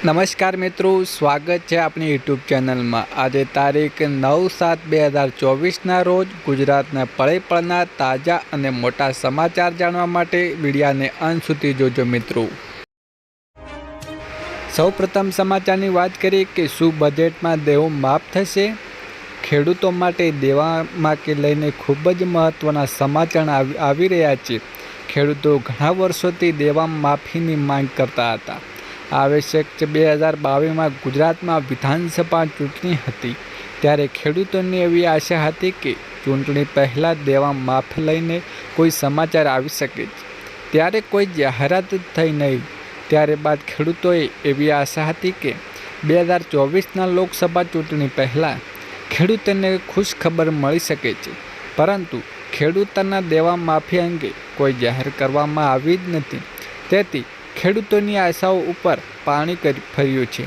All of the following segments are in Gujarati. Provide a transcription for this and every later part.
નમસ્કાર મિત્રો, સ્વાગત છે આપણી યુટ્યુબ ચેનલમાં. આજે તારીખ નવ સાત બે હજાર ચોવીસના રોજ ગુજરાતના પળે પળના તાજા અને મોટા સમાચાર જાણવા માટે વિડીયાને અંત સુધી જોજો મિત્રો. સૌપ્રથમ સમાચારની વાત કરીએ કે શું બજેટમાં દેવો માફ થશે? ખેડૂતો માટે દેવામાં કે લઈને ખૂબ જ મહત્ત્વના સમાચાર આવી આવી રહ્યા છે. ખેડૂતો ઘણા વર્ષોથી દેવા માફીની માંગ કરતા હતા. આવશ્યક છે બે હજાર બાવીસમાં ગુજરાતમાં વિધાનસભા ચૂંટણી હતી. ત્યારે ખેડૂતોની એવી આશા હતી કે ચૂંટણી પહેલાં દેવા માફ લઈને કોઈ સમાચાર આવી શકે છે ત્યારે કોઈ જાહેરાત થઈ નહીં. ત્યારે બાદ ખેડૂતોએ એવી આશા હતી કે બે હજાર ચોવીસના લોકસભા ચૂંટણી પહેલાં ખેડૂતોને ખુશ ખબર મળી શકે છે. પરંતુ ખેડૂતોના દેવા માફી અંગે કોઈ જાહેર કરવામાં આવી જ નથી. તેથી ખેડૂતોની આશાઓ ઉપર પાણી કરી, ફર્યું છે.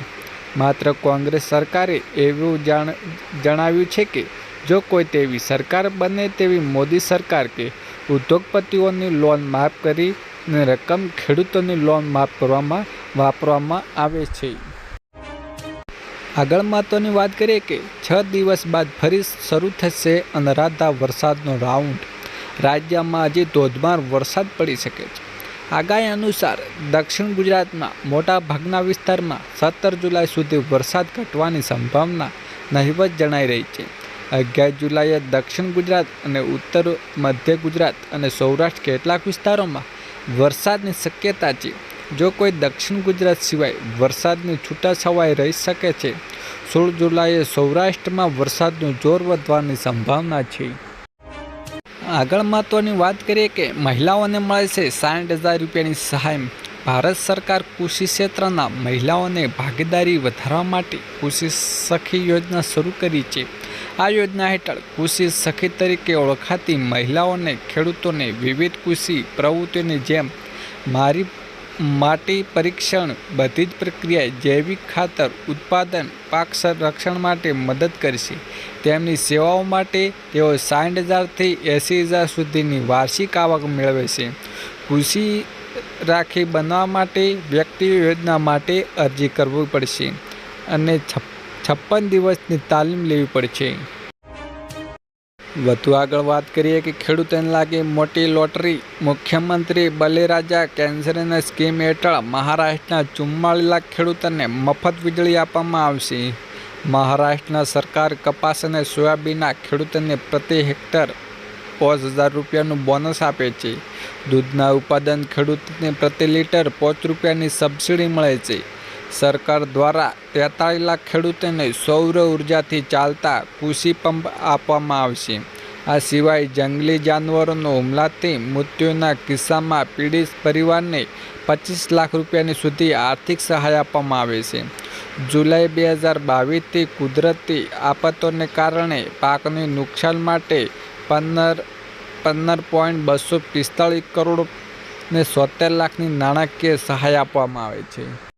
માત્ર કોંગ્રેસ સરકારે એવું જાણ, જણાવ્યું છે કે, જો કોઈ તેવી સરકાર બને તેવી મોદી સરકાર કે ઉદ્યોગપતિઓની લોન માફ કરીને રકમ ખેડૂતોની લોન માફ કરવામાં, વાપરવામાં આવે છે. આગળ મહત્વની વાત કરીએ કે, છ દિવસ બાદ ફરી શરૂ થશે અનરાધા વરસાદનો રાઉન્ડ. રાજ્યમાં હજી ધોધમાર વરસાદ પડી શકે છે. આગાહી અનુસાર દક્ષિણ ગુજરાતમાં મોટા ભાગના વિસ્તારમાં સત્તર જુલાઈ સુધી વરસાદ ઘટવાની સંભાવના નહીવત જણાઈ રહી છે. અગિયાર જુલાઈએ દક્ષિણ ગુજરાત અને ઉત્તર મધ્ય ગુજરાત અને સૌરાષ્ટ્ર કેટલાક વિસ્તારોમાં વરસાદની શક્યતા છે. જો કોઈ દક્ષિણ ગુજરાત સિવાય વરસાદની છૂટાછવાઈ રહી શકે છે, સોળ જુલાઈએ સૌરાષ્ટ્રમાં વરસાદનું જોર વધવાની સંભાવના છે. આગળ મહત્ત્વની વાત કરીએ કે મહિલાઓને મળે છે સાઠ હજાર રૂપિયાની સહાય. ભારત સરકાર કૃષિ ક્ષેત્રના મહિલાઓને ભાગીદારી વધારવા માટે કૃષિ સખી યોજના શરૂ કરી છે. આ યોજના હેઠળ કૃષિ સખી તરીકે ઓળખાતી મહિલાઓને ખેડૂતોને વિવિધ કૃષિ પ્રવૃત્તિઓની જેમ મારી માટી પરીક્ષણ બધી જ પ્રક્રિયા જૈવિક ખાતર, ઉત્પાદન, પાક સંરક્ષણ માટે મદદ કરશે. તેમની સેવાઓ માટે તેઓ સાઠ હજારથી એંસી હજાર સુધીની વાર્ષિક આવક મેળવે છે. કૃષિ રાખી બનવા માટે, વ્યક્તિ યોજના માટે અરજી કરવી પડશે અને છપ્પન દિવસની તાલીમ લેવી પડશે. વધુ આગળ વાત કરીએ કે ખેડૂતોને લાગી મોટી લોટરી. મુખ્યમંત્રી બલિરાજા કેન્સરની સ્કીમ હેઠળ મહારાષ્ટ્રના ચુમ્માળીસ લાખ ખેડૂતોને મફત વીજળી આપવામાં આવશે. મહારાષ્ટ્રના સરકાર કપાસ અને સોયાબીનના ખેડૂતોને પ્રતિ હેક્ટર પાંચ હજાર રૂપિયાનું બોનસ આપે છે. દૂધના ઉત્પાદન ખેડૂતને પ્રતિ લીટર પાંચ રૂપિયાની સબસિડી મળે છે. સરકાર દ્વારા તેતાળીસ લાખ ખેડૂતોને સૌર ઉર્જાથી ચાલતા કૃષિ પંપ આપવામાં આવશે. આ સિવાય જંગલી જાનવરોનો હુમલાથી મૃત્યુના કિસ્સામાં પીડિત પરિવારને પચીસ લાખ રૂપિયાની સુધી આર્થિક સહાય આપવામાં આવે છે. જુલાઈ બે હજાર બાવીસથી કુદરતી આફતોને કારણે પાકની નુકસાન માટે પંદર પંદર પોઈન્ટ બસો પિસ્તાળીસ કરોડ ને સોતેર લાખની નાણાકીય સહાય આપવામાં આવે છે.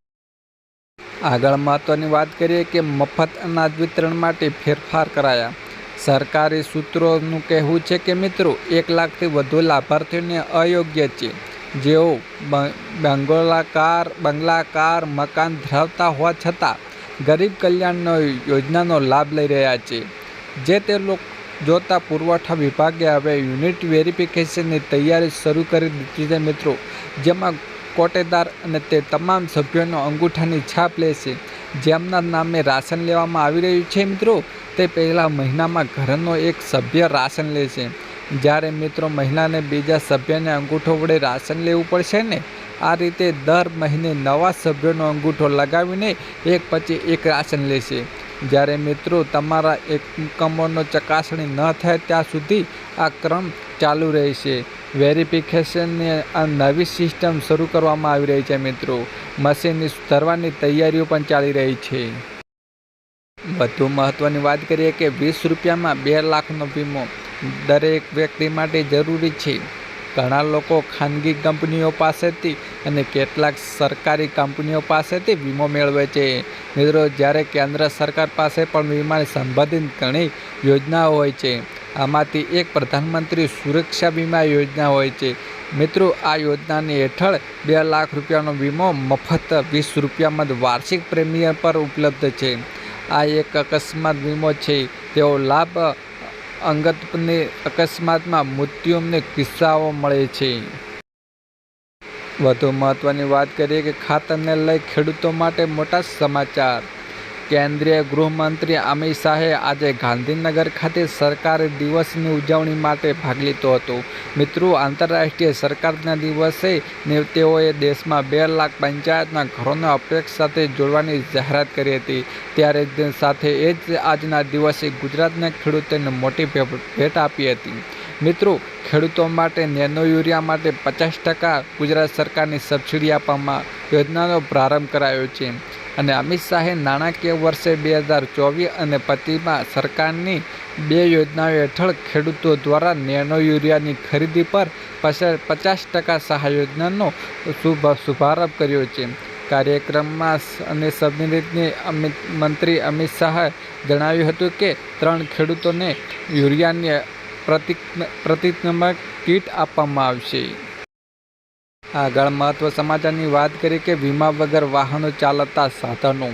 આગળ મહત્ત્વની વાત કરીએ કે મફત અનાજ વિતરણ માટે ફેરફાર કરાયા. સરકારી સૂત્રોનું કહેવું છે કે મિત્રો, એક લાખથી વધુ લાભાર્થીઓને અયોગ્ય છે. જેઓ બંગોલાકાર, બંગલાકાર મકાન ધરાવતા હોવા છતાં ગરીબ કલ્યાણનો યોજનાનો લાભ લઈ રહ્યા છે. જે તે લોકો, જોતા પુરવઠા વિભાગે હવે યુનિટ વેરિફિકેશનની તૈયારી શરૂ કરી દીધી છે મિત્રો, જેમાં કોટેદાર અને તે તમામ સભ્યોનો અંગૂઠાની છાપ લેશે જેમના નામે રાશન લેવામાં આવી રહ્યું છે મિત્રો, તે પહેલાં મહિનામાં ઘરનો એક સભ્ય રાશન લેશે જ્યારે મિત્રો મહિલાને બીજા સભ્યને અંગૂઠો વડે રાશન લેવું પડશે ને, આ રીતે દર મહિને નવા સભ્યોનો અંગૂઠો લગાવીને એક પછી એક રાશન લેશે જ્યારે મિત્રો તમારા એકમોનો ચકાસણી ન થાય ત્યાં સુધી આ ક્રમ ચાલુ રહેશે વેરિફિકેશનની આ નવી સિસ્ટમ શરૂ કરવામાં આવી રહી છે મિત્રો. મશીનની સુધારવાની તૈયારીઓ પણ ચાલી રહી છે. વધુ મહત્ત્વની વાત કરીએ કે વીસ રૂપિયામાં બે લાખનો વીમો દરેક વ્યક્તિ માટે જરૂરી છે. ઘણા લોકો ખાનગી કંપનીઓ પાસેથી અને કેટલાક સરકારી કંપનીઓ પાસેથી વીમો મેળવે છે. મિત્રો, જ્યારે કેન્દ્ર સરકાર પાસે પણ વીમાની સંબંધિત ઘણી યોજનાઓ હોય છે, આમાંથી એક પ્રધાનમંત્રી સુરક્ષા વીમા યોજના હોય છે. મિત્રો, આ યોજનાની હેઠળ બે લાખ રૂપિયાનો વીમો મફત વીસ રૂપિયામાં વાર્ષિક પ્રીમિયમ પર ઉપલબ્ધ છે. આ એક અકસ્માત વીમો છે. તેઓ લાભ અંગતની અકસ્માતમાં મૃત્યુને કિસ્સાઓ મળે છે. વધુ મહત્વની વાત કરીએ કે ખાતરને લઈ ખેડૂતો માટે મોટા સમાચાર. કેન્દ્રીય ગૃહમંત્રી અમિત શાહે આજે ગાંધીનગર ખાતે સરકાર દિવસની ઉજવણી માટે ભાગ લીધો હતો. મિત્રો, આંતરરાષ્ટ્રીય સરકારના દિવસે તેઓએ દેશમાં બે લાખ પંચાયતના ઘરોને અપેક્ષ સાથે જોડવાની જાહેરાત કરી હતી. ત્યારે સાથે એ જ આજના દિવસે ગુજરાતના ખેડૂતોને મોટી ભેટ આપી હતી. મિત્રો, ખેડૂતો માટે નેનો યુરિયા માટે પચાસ ટકા ગુજરાત સરકારની સબસિડી આપવામાં યોજનાનો પ્રારંભ કરાયો છે. અને અમિત શાહે નાણાકીય વર્ષે બે હજાર ચોવીસ અને પચીસમાં સરકારની બે યોજનાઓ હેઠળ ખેડૂતો દ્વારા નેનો યુરિયાની ખરીદી પર પચાસ ટકા સહાય યોજનાનો શુભ શુભારંભ કર્યો છે. કાર્યક્રમમાં અને સબમિટની અમિત મંત્રી અમિત શાહે જણાવ્યું હતું કે, ત્રણ ખેડૂતોને યુરિયાની પ્રતિક પ્રતિજ્ઞાત્મક કીટ આપવામાં આવશે. આગળ મહત્વ સમાચારની વાત કરીએ કે વીમા વગર વાહનો ચાલતા સાધનો.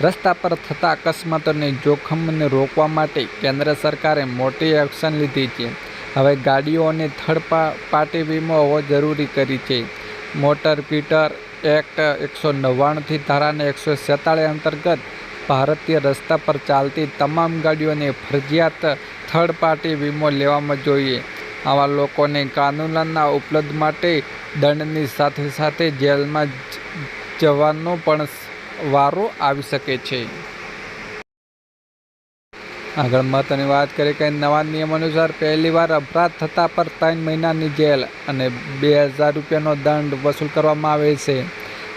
રસ્તા પર થતા અકસ્માતોને જોખમને રોકવા માટે કેન્દ્ર સરકારે મોટી એક્શન લીધી છે. હવે ગાડીઓને થર્ડ પાર્ટી વીમો હોવો જરૂરી કરી છે. મોટર પીટર એક્ટ એકસો નવ્વાણુંથી ધારાને એકસો સેતાળીસ અંતર્ગત ભારતીય રસ્તા પર ચાલતી તમામ ગાડીઓને ફરજિયાત થર્ડ પાર્ટી વીમો લેવામાં જોઈએ. આવા લોકોને કાનૂનના ઉપલબ્ધ માટે દંડની સાથે સાથે જેલમાં જવાનો પણ વારો આવી શકે છે. આગળ મહત્વની વાત કરીએ કે નવા નિયમ અનુસાર પહેલીવાર અપરાધ થતાં પર ત્રણ મહિનાની જેલ અને બે હજાર રૂપિયાનો દંડ વસૂલ કરવામાં આવે છે.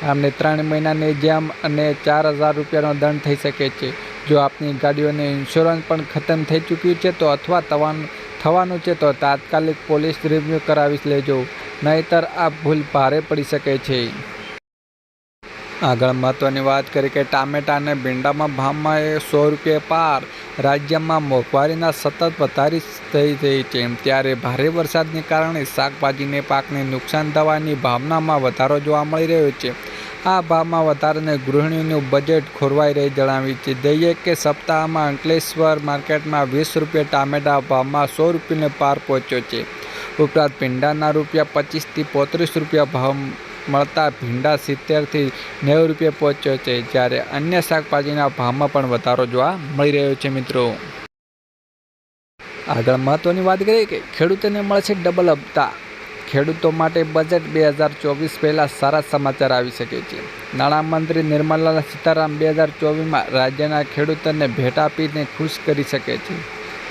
આમને ત્રણ મહિનાની જેમ અને ચાર હજાર રૂપિયાનો દંડ થઈ શકે છે. જો આપની ગાડીઓને ઇન્સ્યોરન્સ પણ ખતમ થઈ ચૂક્યું છે, તો અથવા થવાનું થવાનું છે, તો તાત્કાલિક પોલીસ રિવ્યૂ કરાવી લેજો. નહીતર આ ભૂલ ભારે પડી શકે છે. આગળ મહત્ત્વની વાત કરી કે ટામેટા અને ભીંડામાં ભાવમાં એ સો રૂપિયા પાર. રાજ્યમાં મોંઘવારીના સતત વધારી થઈ રહી છે. ત્યારે ભારે વરસાદને કારણે શાકભાજીને પાકને નુકસાન થવાની ભાવનામાં વધારો જોવા મળી રહ્યો છે. આ ભાવમાં વધારાને ગૃહિણીનું બજેટ ખોરવાઈ રહી જણાવી છે. દઈએ કે સપ્તાહમાં અંકલેશ્વર માર્કેટમાં વીસ રૂપિયા ટામેટા ભાવમાં સો રૂપિયાને પાર પહોંચ્યો છે. ઉપરાંત ભીંડાના રૂપિયા પચીસથી પોત્રીસ રૂપિયા ભાવ મળતા ભીંડા સિત્તેરથી નેવું રૂપિયા પહોંચ્યો છે, જ્યારે અન્ય શાકભાજીના ભાવમાં પણ વધારો જોવા મળી રહ્યો છે મિત્રો. આગળ મહત્વની વાત કરીએ કે ખેડૂતોને મળશે ડબલ હપ્તા. ખેડૂતો માટે બજેટ બે હજાર ચોવીસ પહેલાં સારા સમાચાર આવી શકે છે. નાણામંત્રી નિર્મલા સીતારામ બે હજાર ચોવીસમાં રાજ્યના ખેડૂતોને ભેટ આપીને ખુશ કરી શકે છે.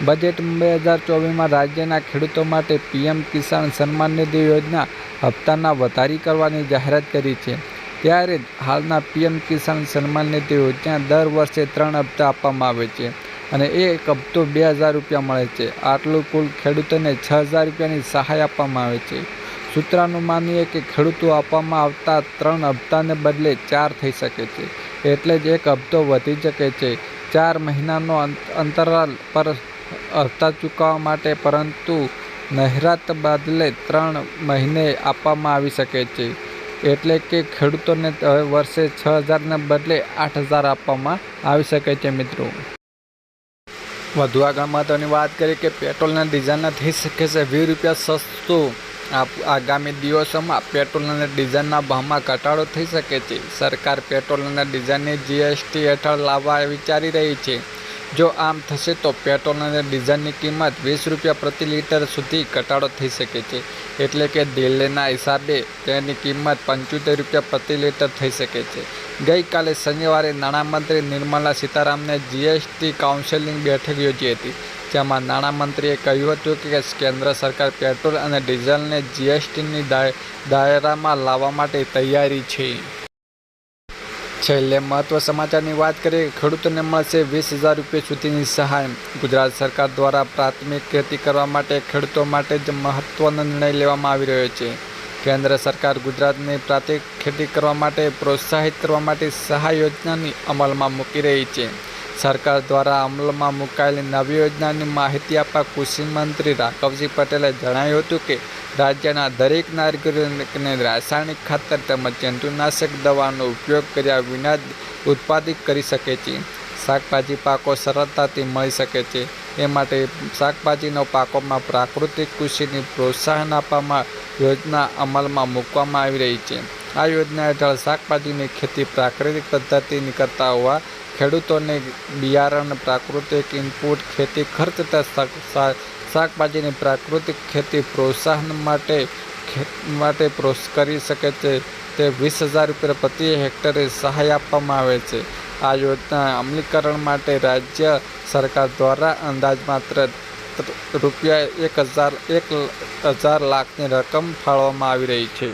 બજેટ બે હજાર ચોવીસમાં રાજ્યના ખેડૂતો માટે પીએમ કિસાન સન્માન નિધિ યોજના હપ્તાના વધારી કરવાની જાહેરાત કરી છે. ત્યારે હાલના પીએમ કિસાન સન્માન નિધિ યોજના દર વર્ષે ત્રણ હપ્તા આપવામાં આવે છે અને એક હપ્તો બે હજાર રૂપિયા મળે છે. આટલું કુલ ખેડૂતોને છ હજાર રૂપિયાની સહાય આપવામાં આવે છે. સૂત્રનું માનીએ કે ખેડૂતો આપવામાં આવતા ત્રણ હપ્તાને બદલે ચાર થઈ શકે છે. એટલે જ એક હપ્તો વધી શકે છે. ચાર મહિનાનો અંતરાલ પર હપ્તા ચૂકવવા માટે પરંતુ નહેરાત બદલે ત્રણ મહિને આપવામાં આવી શકે છે. એટલે કે ખેડૂતોને વર્ષે છ હજારને બદલે આઠ હજાર આપવામાં આવી શકે છે મિત્રો. વધુ આગળ મહત્ત્વની વાત કરીએ કે પેટ્રોલના ડીઝલના થઈ શકે છે. વીસ રૂપિયા સસ્તું આગામી દિવસોમાં પેટ્રોલ અને ડીઝલના ભાવમાં ઘટાડો થઈ શકે છે. સરકાર પેટ્રોલ અને ડીઝલની જીએસટી હેઠળ લાવવા વિચારી રહી છે. જો આમ થશે તો પેટ્રોલ અને ડીઝલની કિંમત વીસ રૂપિયા પ્રતિ લીટર સુધી ઘટાડો થઈ શકે છે. એટલે કે દિલ્હીના હિસાબે તેની કિંમત પંચોતેર રૂપિયા પ્રતિ લીટર થઈ શકે છે. ગઈકાલે શનિવારે નાણામંત્રી નિર્મલા સીતારામને જીએસટી કાઉન્સેલિંગ બેઠક યોજી હતી, જેમાં નાણામંત્રીએ કહ્યું હતું કે કેન્દ્ર સરકાર પેટ્રોલ અને ડીઝલને જીએસટીની દાયરામાં લાવવા માટે તૈયારી છે. છેલ્લે મહત્વ સમાચારની વાત કરીએ, ખેડૂતોને મળશે વીસ હજાર રૂપિયા સુધીની સહાય. ગુજરાત સરકાર દ્વારા પ્રાથમિક ખેતી કરવા માટે ખેડૂતો માટે જ મહત્વનો નિર્ણય લેવામાં આવી રહ્યો છે. કેન્દ્ર સરકાર ગુજરાતને પ્રાથમિક ખેતી કરવા માટે પ્રોત્સાહિત કરવા માટે સહાય યોજનાની અમલમાં મૂકી રહી છે. સરકાર દ્વારા અમલમાં મુકાયેલી નવી યોજનાની માહિતી આપવા કૃષિ મંત્રી રાઘવજી પટેલે જણાવ્યું હતું કે, રાજ્યના દરેક નાગરિકોને રાસાયણિક ખાતર તેમજ જંતુનાશક દવાનો ઉપયોગ કર્યા વિના ઉત્પાદિત કરી શકે છે. શાકભાજી પાકો સરળતાથી મળી શકે છે. એ માટે શાકભાજીનો પાકોમાં પ્રાકૃતિક કૃષિને પ્રોત્સાહન આપવામાં યોજના અમલમાં મૂકવામાં આવી રહી છે. આ યોજના હેઠળ શાકભાજીની ખેતી પ્રાકૃતિક પદ્ધતિની કરતા હોવા ખેડૂતોને બિયારણ, પ્રાકૃતિક ઇનપુટ, ખેતી ખર્ચ તથા શાકભાજીની પ્રાકૃતિક ખેતી પ્રોત્સાહન માટે માટે પ્રોત્સ કરી શકે છે. તે વીસ હજાર રૂપિયા પ્રતિ હેક્ટરે સહાય આપવામાં આવે છે. આ યોજના અમલીકરણ માટે રાજ્ય સરકાર દ્વારા અંદાજ માત્ર રૂપિયા એક હજાર એક હજાર લાખની રકમ ફાળવવામાં આવી રહી છે.